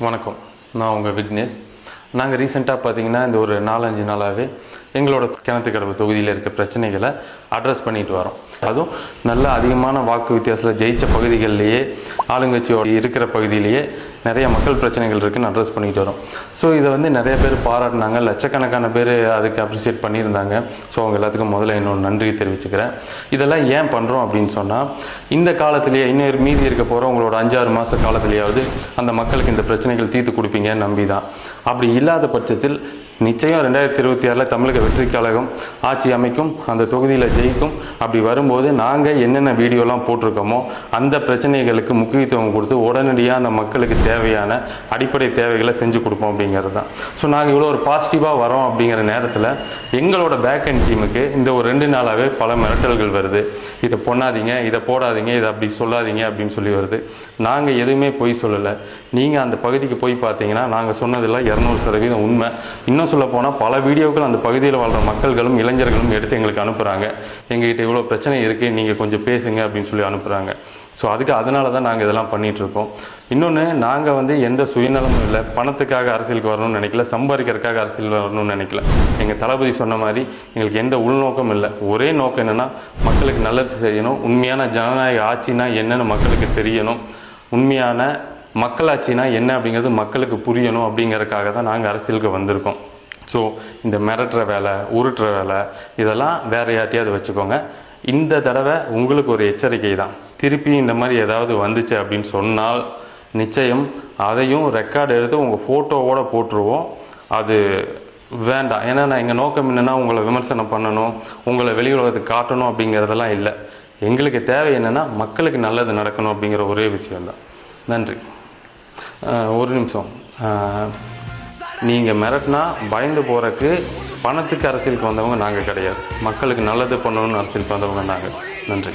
வணக்கம். நான் உங்கள் விக்னேஷ். நாங்கள் ரீசெண்டாக பார்த்தீங்கன்னா இந்த ஒரு நாலஞ்சு நாளாகவே எங்களோட கிணத்துக்கடவு தொகுதியில் இருக்க பிரச்சனைகளை அட்ரஸ் பண்ணிட்டு வரோம். அதுவும் நல்ல அதிகமான வாக்கு வித்தியாசத்தில் ஜெயித்த பகுதிகளிலேயே ஆளுங்கட்சியோட இருக்கிற பகுதியிலேயே நிறைய மக்கள் பிரச்சனைகள் இருக்குன்னு அட்ரஸ் பண்ணிட்டு வரோம். ஸோ இதை வந்து நிறைய பேர் பாராட்டினாங்க. லட்சக்கணக்கான பேர் அதுக்கு அப்ரிசியேட் பண்ணியிருந்தாங்க. ஸோ அவங்க எல்லாத்துக்கும் முதல்ல என்னோட நன்றி தெரிவிச்சுக்கிறேன். இதெல்லாம் ஏன் பண்ணுறோம் அப்படின்னு சொன்னால் இந்த காலத்திலேயே இன்னும் மீதி இருக்க போகிற உங்களோட அஞ்சாறு மாத காலத்திலேயாவது அந்த மக்களுக்கு இந்த பிரச்சனைகள் தீர்த்து கொடுப்பீங்கன்னு நம்பி தான் அப்படி இல்லாத பட்சத்தில் நிச்சயம் ரெண்டாயிரத்தி இருபத்தி ஆறில் தமிழக வெற்றி கழகம் ஆட்சி அமைக்கும் அந்த தொகுதியில் ஜெயிக்கும். அப்படி வரும்போது நாங்கள் என்னென்ன வீடியோலாம் போட்டிருக்கோமோ அந்த பிரச்சனைகளுக்கு முக்கியத்துவம் கொடுத்து உடனடியாக அந்த மக்களுக்கு தேவையான அடிப்படை தேவைகளை செஞ்சு கொடுப்போம் அப்படிங்கிறது தான். ஸோ நாங்கள் இவ்வளோ ஒரு பாசிட்டிவாக வரோம் அப்படிங்கிற நேரத்தில் எங்களோட பேக் அண்ட் டீமுக்கு இந்த ஒரு ரெண்டு நாளாகவே பல மிரட்டல்கள் வருது. இதை பொண்ணாதீங்க இதை போடாதீங்க இதை அப்படி சொல்லாதீங்க அப்படின்னு சொல்லி வருது. நாங்கள் எதுவுமே பொய் சொல்லலை. நீங்கள் அந்த பகுதிக்கு போய் பார்த்தீங்கன்னா நாங்கள் சொன்னதில் இரநூறு சதவீதம் உண்மை. இன்னும் சொல்ல போனால் பல வீடியோக்கள் அந்த பகுதியில் வாழ்கிற மக்கள்களும் இளைஞர்களும் எடுத்து எங்களுக்கு அனுப்புகிறாங்க எங்ககிட்ட இவ்வளோ பிரச்சனை இருக்குது நீங்கள் கொஞ்சம் பேசுங்க அப்படின்னு சொல்லி அனுப்புகிறாங்க ஸோ அதுக்கு அதனால தான் நாங்கள் இதெல்லாம் பண்ணிகிட்ருக்கோம் இன்னொன்று நாங்கள் வந்து எந்த சுயநலமும் இல்லை. பணத்துக்காக அரசியலுக்கு வரணும்னு நினைக்கல. சம்பாதிக்கிறதுக்காக அரசியல் வரணும்னு நினைக்கல. எங்கள் தளபதி சொன்ன மாதிரி எங்களுக்கு எந்த உள்நோக்கம் இல்லை. ஒரே நோக்கம் என்னென்னா மக்களுக்கு நல்லது செய்யணும். உண்மையான ஜனநாயக ஆட்சினா என்னென்னு மக்களுக்கு தெரியணும். உண்மையான மக்களாட்சினா என்ன அப்படிங்கிறது மக்களுக்கு புரியணும் அப்படிங்கிறதுக்காக தான் நாங்கள் அரசியலுக்கு வந்திருக்கோம். ஸோ இந்த மிரட்டுற வேலை உருட்டுற வேலை இதெல்லாம் வேறு யார்ட்டையாவது வச்சுக்கோங்க. இந்த தடவை உங்களுக்கு ஒரு எச்சரிக்கை தான். திருப்பி இந்த மாதிரி ஏதாவது வந்துச்சு அப்படின்னு சொன்னால் நிச்சயம் அதையும் ரெக்கார்டு எடுத்து உங்கள் ஃபோட்டோவோடு போட்டுருவோம். அது வேண்டாம். ஏன்னா நான் எங்கள் நோக்கம் என்னென்னா உங்களை விமர்சனம் பண்ணணும் உங்களை வெளி உலகத்துக்கு காட்டணும் அப்படிங்கிறதெல்லாம் இல்லை. எங்களுக்கு தேவை என்னென்னா மக்களுக்கு நல்லது நடக்கணும் அப்படிங்கிற ஒரே விஷயம்தான். நன்றி. ஒரு நிமிஷம். நீங்கள் மிரட்டினா பயந்து போகிறக்கு பணத்துக்கு அரசியலுக்கு வந்தவங்க நாங்கள் கிடையாது. மக்களுக்கு நல்லது பண்ணணும்னு அரசியலுக்கு வந்தவங்க நாங்கள் நன்றி.